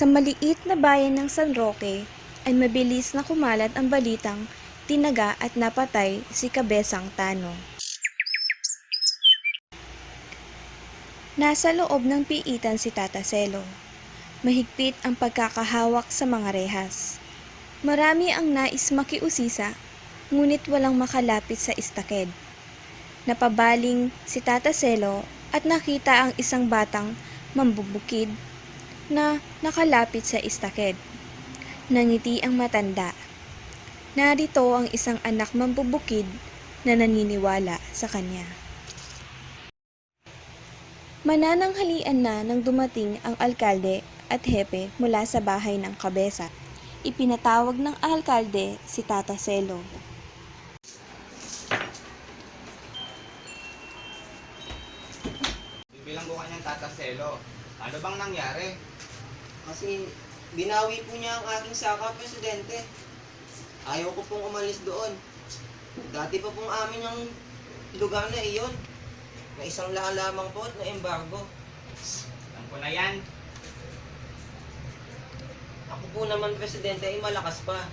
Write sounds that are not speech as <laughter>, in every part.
Sa maliit na bayan ng San Roque ay mabilis na kumalat ang balitang tinaga at napatay si Kabesang Tano. Nasa loob ng piitan si Tata Selo. Mahigpit ang pagkakahawak sa mga rehas. Marami ang nais makiusisa, ngunit walang makalapit sa istaked. Napabaling si Tata Selo at nakita ang isang batang mambubukid na nakalapit sa istaked. Nangiti ang matanda. Narito ang isang anak mambubukid na naniniwala sa kanya. Manananghalian na nang dumating ang alkalde at hepe mula sa bahay ng kabesa. Ipinatawag ng alkalde si Tata Selo. Bibilang ko kanyang tataselo. Ano bang nangyari? Kasi binawi po niya ang aking saka, Presidente. Ayaw ko pong umalis doon. Dati pa pong amin ang lugar na iyon. Na isang laan lamang po at na embargo. Alam ko na yan. Ako po naman, Presidente, ay malakas pa.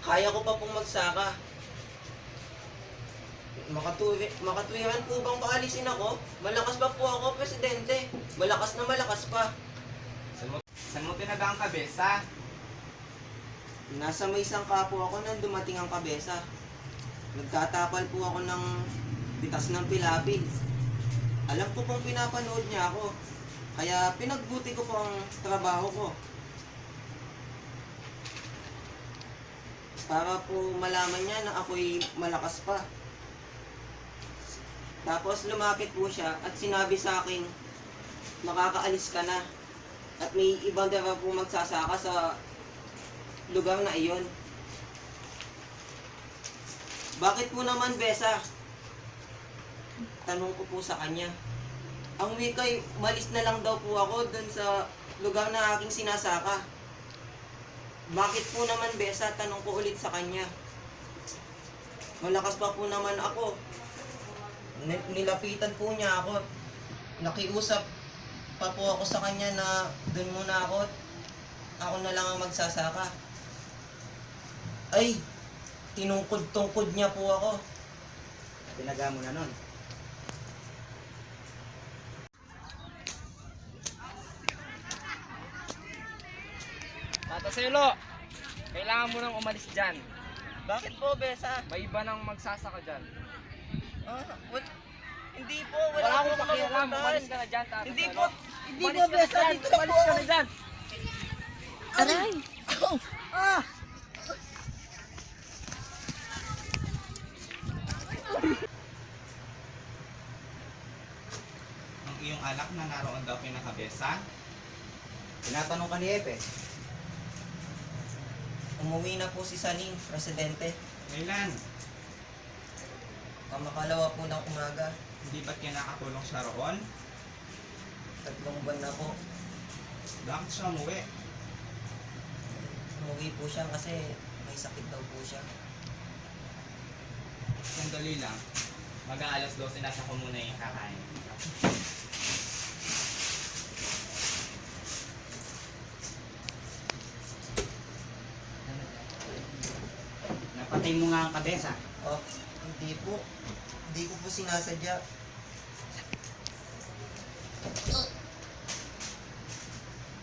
Kaya ko pa pong magsaka. Makaturi, makatwiran po bang paalisin ako? Malakas pa po ako, Presidente. Malakas na malakas pa. Saan mo, tinaga ang kabesa? Nasa may sangka po ako nang dumating ang kabesa. Nagtatapal po ako ng bitas ng pilapil. Alam ko pong pinapanood niya ako. Kaya pinagbuti ko po ang trabaho ko. Para po malaman niya na ako'y malakas pa. Tapos lumapit po siya at sinabi sa akin, makakaalis ka na. At may ibang daw po magsasaka sa lugar na iyon. Bakit po naman, Besa? Tanong ko po sa kanya. Ang wikay, malis na lang daw po ako dun sa lugar na aking sinasaka. Bakit po naman, Besa? Tanong ko ulit sa kanya. Malakas pa po naman ako. Ni- Nilapitan po niya ako. Nakiusap pa po ako sa kanya na dun muna ako. Ako na lang ang magsasaka. Ay, tinungkod-tungkod niya po ako. Tinaga mo na nun. Tataselo, kailangan mo nang umalis dyan. Bakit po, Besa? May iba nang magsasaka dyan. Ah, what? Hindi po, wala, Wala akong pakialam, umalis ka na dyan, Tataselo. Hindi po, hindi na Besa, dito na po. ka na dyan. Aray! Ah! Ang iyong anak na naroon daw pinakabesa? Tinatanong ka ni Epe. Umuwi na po si Saning, Presidente. Kailan? Kamakalawa po ng umaga. Hindi ba't kaya nakatulong siya roon? Tatlong buwan na po. Bakit siya umuwi? Umuwi po siya kasi may sakit daw po siya. Sandali lang. Mag-aalas 12 nasa ko muna yung kakain. Napatay mo nga ang kabesa. Oh, hindi po. Hindi ko po sinasadya.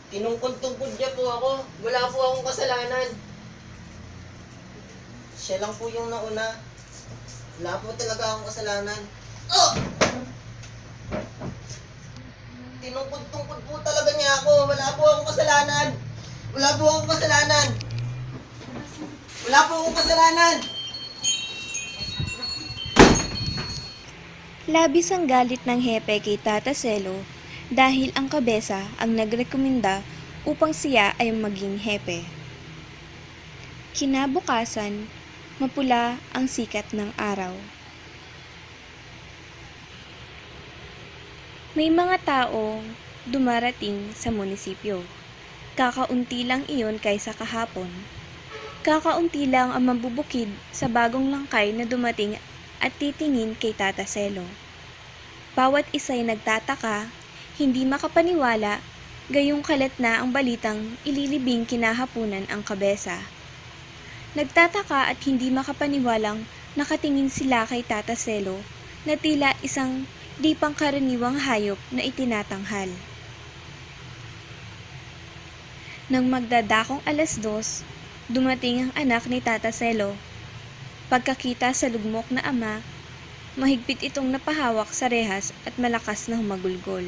Tinungkod-tungkod niya po ako. Wala po akong kasalanan. Siya lang po yung nauna. Wala po talaga akong kasalanan. Oh! Tinungkod-tungkod po talaga niya ako. Wala po akong kasalanan. Wala po akong kasalanan. Wala po akong kasalanan. Labis ang galit ng hepe kay Tata Selo dahil ang kabesa ang nagrekomenda upang siya ay maging hepe. Kinabukasan, mapula ang sikat ng araw. May mga tao dumarating sa munisipyo. Kakaunti lang iyon kaysa kahapon. Kakaunti lang ang mambubukid sa bagong langkay na dumating at titingin kay Tata Selo. Bawat isa'y nagtataka, hindi makapaniwala Gayong kalat na ang balitang ililibing kinahapunan ang kabesa. Nagtataka at hindi makapaniwalang nakatingin sila kay Tata Selo na tila isang di pangkaraniwang hayop na itinatanghal. Nang magdadakong alas dos, dumating ang anak ni Tata Selo. Pagkakita sa lugmok na ama, mahigpit itong napahawak sa rehas at malakas na humagulgol.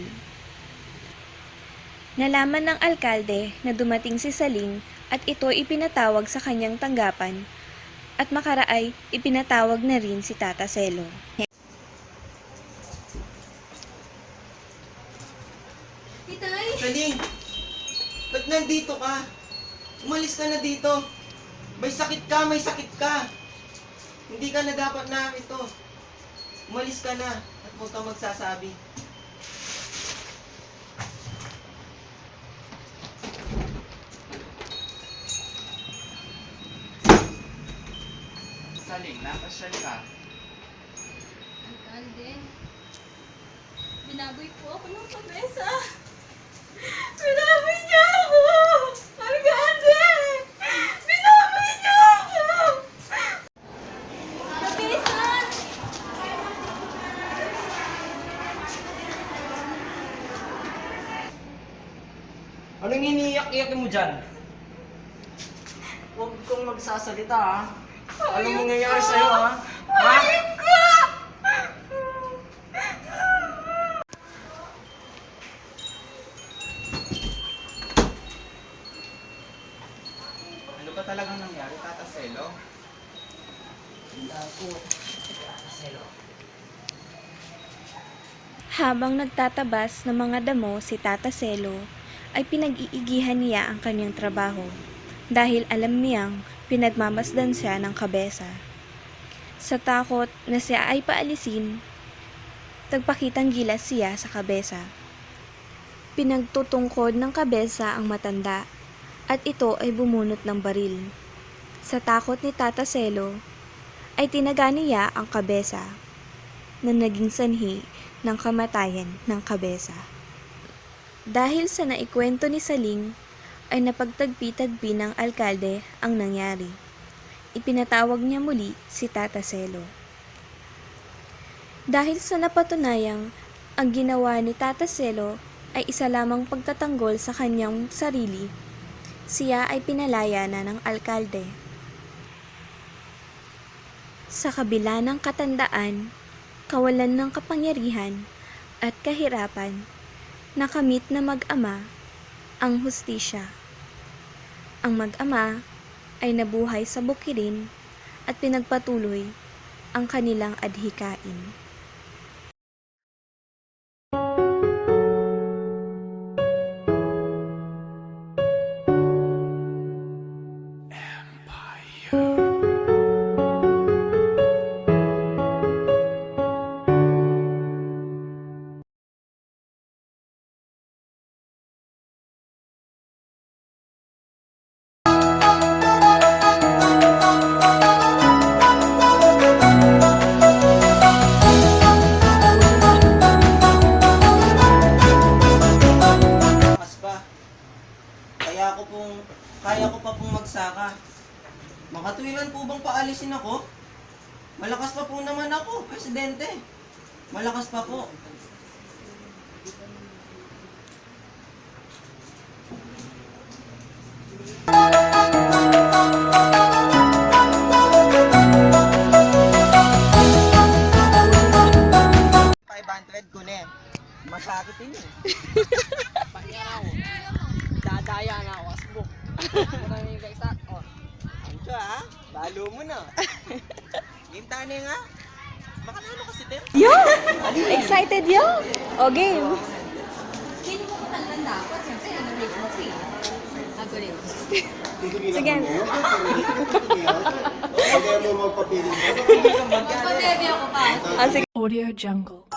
Nalaman ng alkalde na dumating si Saling at ito ipinatawag sa kanyang tanggapan at makaraay ipinatawag na rin si Tata Selo. Itay! Saling! Ba't nandito ka? Umalis ka na dito. May sakit ka, may sakit ka. Hindi ka na dapat na ito. Umalis ka na at huwag kang magsasabi. Saling, napasyal ka. Alkalde, binaboy po ako ng kabesa. <laughs> Binaboy niya ako! Alkalde! Binaboy niya ako! Kabesa! Anong iniiyak-iyak mo dyan? Huwag kang magsasalita ha. Anong nangyayari sa'yo ha? Ha? Ano ba talagang nangyari, Tata Selo? Habang nagtatabas ng mga damo si Tata Selo, ay pinag-iigihan niya ang kanyang trabaho dahil alam niyang pinagmamasdan siya ng kabesa. Sa takot na siya ay paalisin, tagpakitang gilas siya sa kabesa. Pinagtutungkod ng kabesa ang matanda at ito ay bumunot ng baril. Sa takot ni Tata Selo, ay tinaga niya ang kabesa na naging sanhi ng kamatayan ng kabesa. Dahil sa naikwento ni Saling, ay napagtagpi-tagpi ng alkalde ang nangyari. Ipinatawag niya muli si Tata Selo. Dahil sa napatunayang ang ginawa ni Tata Selo ay isa lamang pagtatanggol sa kanyang sarili, siya ay pinalaya na ng alkalde. Sa kabila ng katandaan, kawalan ng kapangyarihan at kahirapan, nakamit na mag-ama ang hustisya. Ang mag-ama ay nabuhay sa bukirin at pinagpatuloy ang kanilang adhikain. Makatuwiran po bang paalisin ako? Malakas pa po naman ako, presidente. Malakas pa po. Masakit yun eh. <laughs> Pangyaw. Dadaya na ako. Asbok. <laughs> ha? Balo mo na. <laughs> Game tane nga. Makalalo kasi din. Yo! Excited yo! O game! Sino mo matandang dapat? Siyempre, ano rin mo pa. Ah, sige. Audio Jungle.